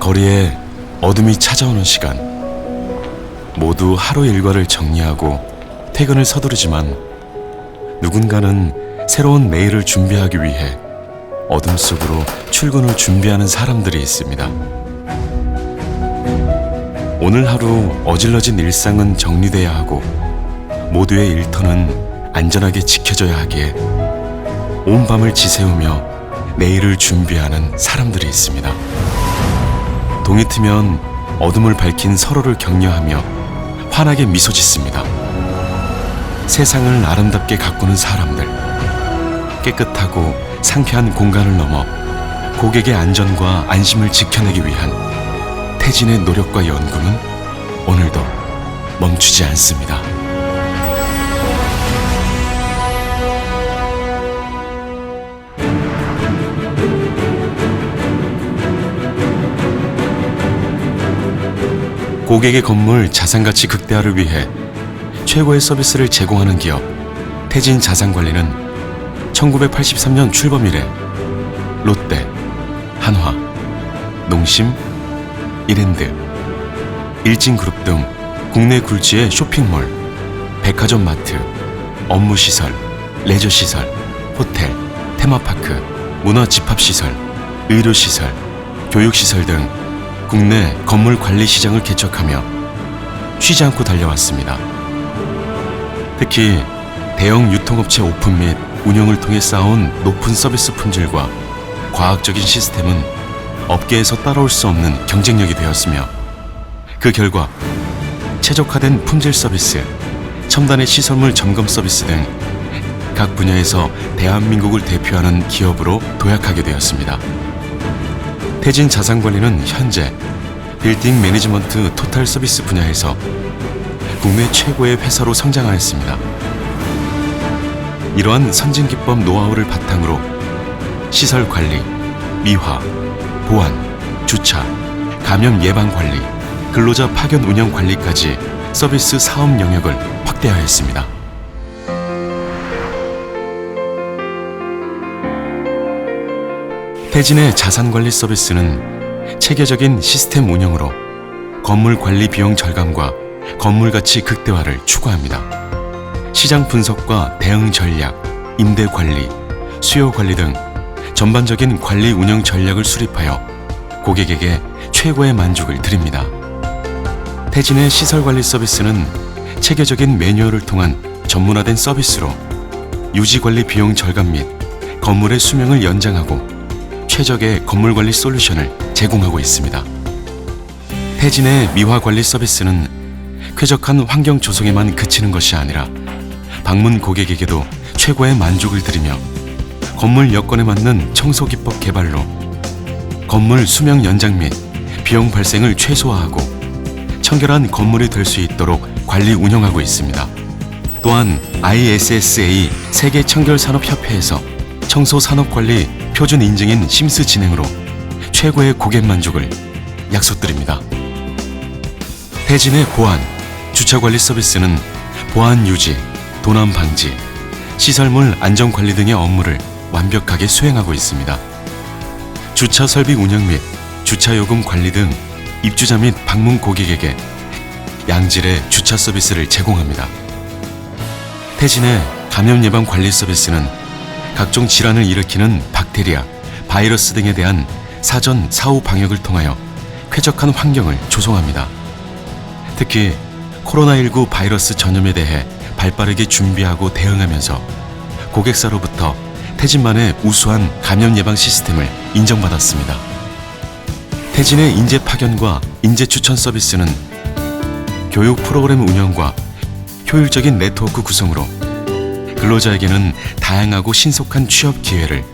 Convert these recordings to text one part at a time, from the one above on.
거리에 어둠이 찾아오는 시간. 모두 하루 일과를 정리하고 퇴근을 서두르지만 누군가는 새로운 내일을 준비하기 위해 어둠 속으로 출근을 준비하는 사람들이 있습니다. 오늘 하루 어질러진 일상은 정리돼야 하고 모두의 일터는 안전하게 지켜져야 하기에 온 밤을 지새우며 내일을 준비하는 사람들이 있습니다. 동이 트면 어둠을 밝힌 서로를 격려하며 환하게 미소 짓습니다. 세상을 아름답게 가꾸는 사람들. 깨끗하고 상쾌한 공간을 넘어 고객의 안전과 안심을 지켜내기 위한 태진의 노력과 연구는 오늘도 멈추지 않습니다. 고객의 건물 자산가치 극대화를 위해 최고의 서비스를 제공하는 기업 태진 자산관리는 1983년 출범 이래 롯데, 한화, 농심, 이랜드, 일진그룹 등 국내 굴지의 쇼핑몰, 백화점 마트, 업무시설, 레저시설, 호텔, 테마파크, 문화집합시설, 의료시설, 교육시설 등 국내 건물 관리 시장을 개척하며 쉬지 않고 달려왔습니다. 특히 대형 유통업체 오픈 및 운영을 통해 쌓아온 높은 서비스 품질과 과학적인 시스템은 업계에서 따라올 수 없는 경쟁력이 되었으며 그 결과 최적화된 품질 서비스, 첨단의 시설물 점검 서비스 등 각 분야에서 대한민국을 대표하는 기업으로 도약하게 되었습니다. 태진 자산관리는 현재 빌딩 매니지먼트 토탈 서비스 분야에서 국내 최고의 회사로 성장하였습니다. 이러한 선진 기법 노하우를 바탕으로 시설 관리, 미화, 보안, 주차, 감염 예방 관리, 근로자 파견 운영 관리까지 서비스 사업 영역을 확대하였습니다. 태진의 자산 관리 서비스는 체계적인 시스템 운영으로 건물 관리 비용 절감과 건물 가치 극대화를 추구합니다. 시장 분석과 대응 전략, 임대 관리, 수요 관리 등 전반적인 관리 운영 전략을 수립하여 고객에게 최고의 만족을 드립니다. 태진의 시설 관리 서비스는 체계적인 매뉴얼을 통한 전문화된 서비스로 유지 관리 비용 절감 및 건물의 수명을 연장하고 최적의 건물 관리 솔루션을 제공하고 있습니다. 태진의 미화 관리 서비스는 쾌적한 환경 조성에만 그치는 것이 아니라 방문 고객에게도 최고의 만족을 드리며 건물 여건에 맞는 청소 기법 개발로 건물 수명 연장 및 비용 발생을 최소화하고 청결한 건물이 될 수 있도록 관리 운영하고 있습니다. 또한 ISSA 세계 청결 산업 협회에서 청소 산업 관리 표준 인증인 심스 진행으로 최고의 고객 만족을 약속드립니다. 태진의 보안, 주차 관리 서비스는 보안 유지, 도난 방지, 시설물 안전 관리 등의 업무를 완벽하게 수행하고 있습니다. 주차 설비 운영 및 주차 요금 관리 등 입주자 및 방문 고객에게 양질의 주차 서비스를 제공합니다. 태진의 감염 예방 관리 서비스는 각종 질환을 일으키는 박테리아, 바이러스 등에 대한 사전 사후 방역을 통하여 쾌적한 환경을 조성합니다. 특히 코로나19 바이러스 전염에 대해 발빠르게 준비하고 대응하면서 고객사로부터 태진만의 우수한 감염 예방 시스템을 인정받았습니다. 태진의 인재 파견과 인재 추천 서비스는 교육 프로그램 운영과 효율적인 네트워크 구성으로 근로자에게는 다양하고 신속한 취업 기회를,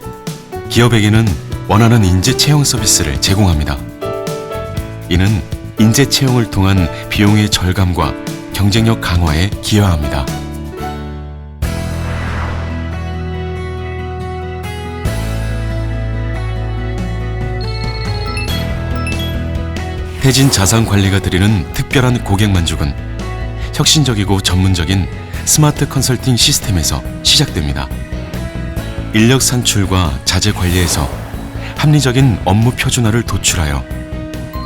기업에게는 원하는 인재 채용 서비스를 제공합니다. 이는 인재 채용을 통한 비용의 절감과 경쟁력 강화에 기여합니다. 태진 자산 관리가 드리는 특별한 고객 만족은 혁신적이고 전문적인 스마트 컨설팅 시스템에서 시작됩니다. 인력 산출과 자재 관리에서 합리적인 업무 표준화를 도출하여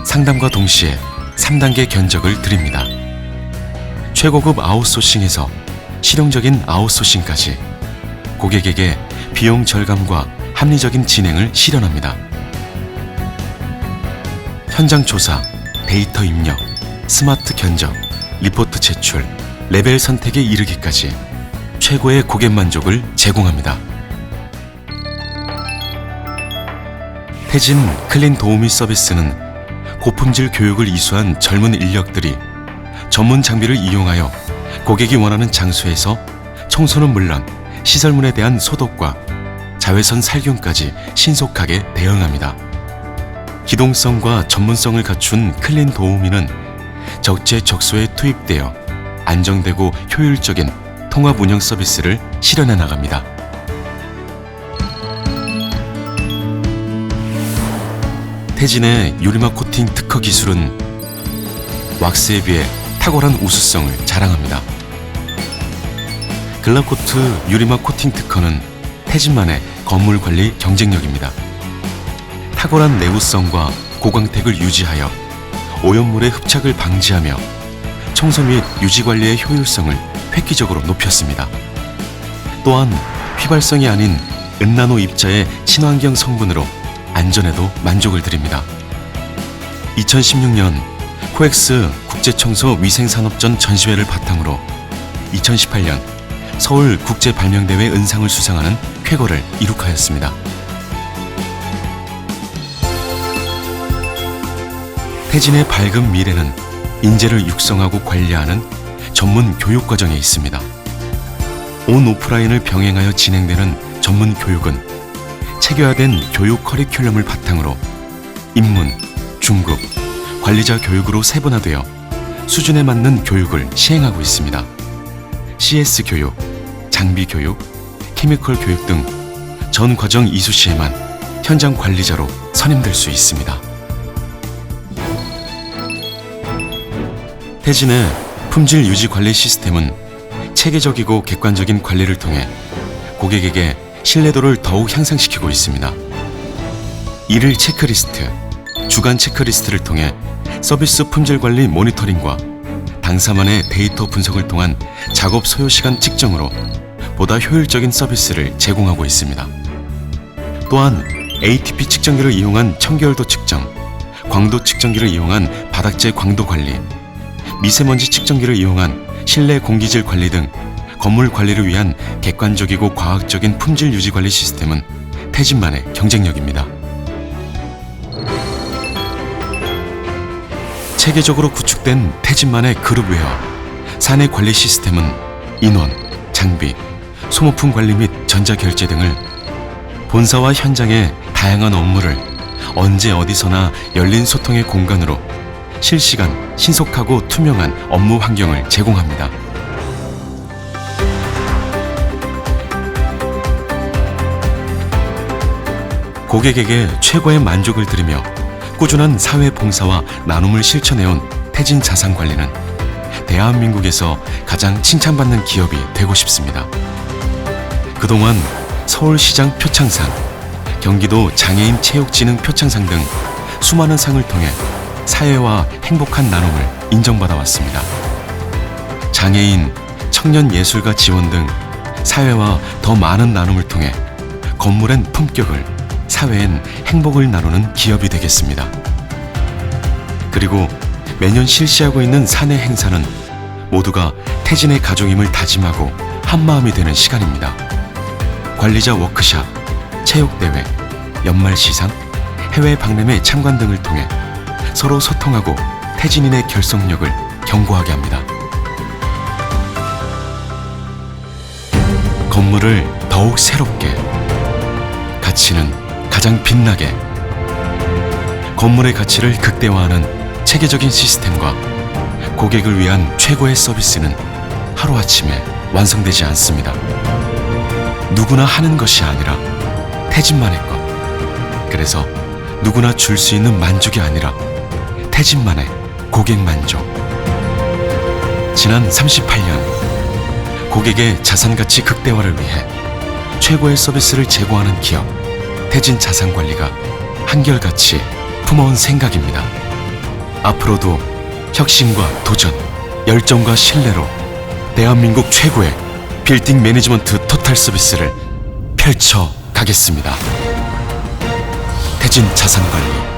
상담과 동시에 3단계 견적을 드립니다. 최고급 아웃소싱에서 실용적인 아웃소싱까지 고객에게 비용 절감과 합리적인 진행을 실현합니다. 현장 조사, 데이터 입력, 스마트 견적, 리포트 제출, 레벨 선택에 이르기까지 최고의 고객 만족을 제공합니다. 태진 클린 도우미 서비스는 고품질 교육을 이수한 젊은 인력들이 전문 장비를 이용하여 고객이 원하는 장소에서 청소는 물론 시설물에 대한 소독과 자외선 살균까지 신속하게 대응합니다. 기동성과 전문성을 갖춘 클린 도우미는 적재적소에 투입되어 안정되고 효율적인 통합 운영 서비스를 실현해 나갑니다. 태진의 유리막 코팅 특허 기술은 왁스에 비해 탁월한 우수성을 자랑합니다. 글라코트 유리막 코팅 특허는 태진만의 건물 관리 경쟁력입니다. 탁월한 내구성과 고광택을 유지하여 오염물의 흡착을 방지하며 청소 및 유지 관리의 효율성을 획기적으로 높였습니다. 또한 휘발성이 아닌 은나노 입자의 친환경 성분으로 안전에도 만족을 드립니다. 2016년 코엑스 국제청소 위생산업전 전시회를 바탕으로 2018년 서울 국제발명대회 은상을 수상하는 쾌거를 이룩하였습니다. 태진의 밝은 미래는 인재를 육성하고 관리하는 전문 교육 과정에 있습니다. 온 오프라인을 병행하여 진행되는 전문 교육은 체계화된 교육 커리큘럼을 바탕으로 인문, 중급, 관리자 교육으로 세분화되어 수준에 맞는 교육을 시행하고 있습니다. CS 교육, 장비 교육, 케미컬 교육 등 전 과정 이수 시에만 현장 관리자로 선임될 수 있습니다. 태진의 품질 유지 관리 시스템은 체계적이고 객관적인 관리를 통해 고객에게 신뢰도를 더욱 향상시키고 있습니다. 일일 체크리스트, 주간 체크리스트를 통해 서비스 품질 관리 모니터링과 당사만의 데이터 분석을 통한 작업 소요 시간 측정으로 보다 효율적인 서비스를 제공하고 있습니다. 또한 ATP 측정기를 이용한 청결도 측정, 광도 측정기를 이용한 바닥재 광도 관리, 미세먼지 측정기를 이용한 실내 공기질 관리 등 건물 관리를 위한 객관적이고 과학적인 품질 유지 관리 시스템은 태진만의 경쟁력입니다. 체계적으로 구축된 태진만의 그룹웨어, 사내 관리 시스템은 인원, 장비, 소모품 관리 및 전자 결제 등을 본사와 현장의 다양한 업무를 언제 어디서나 열린 소통의 공간으로 실시간 신속하고 투명한 업무 환경을 제공합니다. 고객에게 최고의 만족을 드리며 꾸준한 사회 봉사와 나눔을 실천해온 태진 자산 관리는 대한민국에서 가장 칭찬받는 기업이 되고 싶습니다. 그동안 서울시장 표창상, 경기도 장애인 체육진흥 표창상 등 수많은 상을 통해 사회와 행복한 나눔을 인정받아 왔습니다. 장애인, 청년 예술가 지원 등 사회와 더 많은 나눔을 통해 건물엔 품격을, 사회엔 행복을 나누는 기업이 되겠습니다. 그리고 매년 실시하고 있는 사내 행사는 모두가 태진의 가족임을 다짐하고 한마음이 되는 시간입니다. 관리자 워크샵, 체육대회, 연말 시상, 해외 박람회 참관 등을 통해 서로 소통하고 태진인의 결속력을 견고하게 합니다. 건물을 더욱 새롭게, 가치는 가장 빛나게, 건물의 가치를 극대화하는 체계적인 시스템과 고객을 위한 최고의 서비스는 하루아침에 완성되지 않습니다. 누구나 하는 것이 아니라 태진만의 것. 그래서 누구나 줄 수 있는 만족이 아니라 태진만의 고객 만족. 지난 38년 고객의 자산 가치 극대화를 위해 최고의 서비스를 제공하는 기업 태진 자산 관리가 한결같이 품어온 생각입니다. 앞으로도 혁신과 도전, 열정과 신뢰로 대한민국 최고의 빌딩 매니지먼트 토탈 서비스를 펼쳐 가겠습니다. 태진 자산관리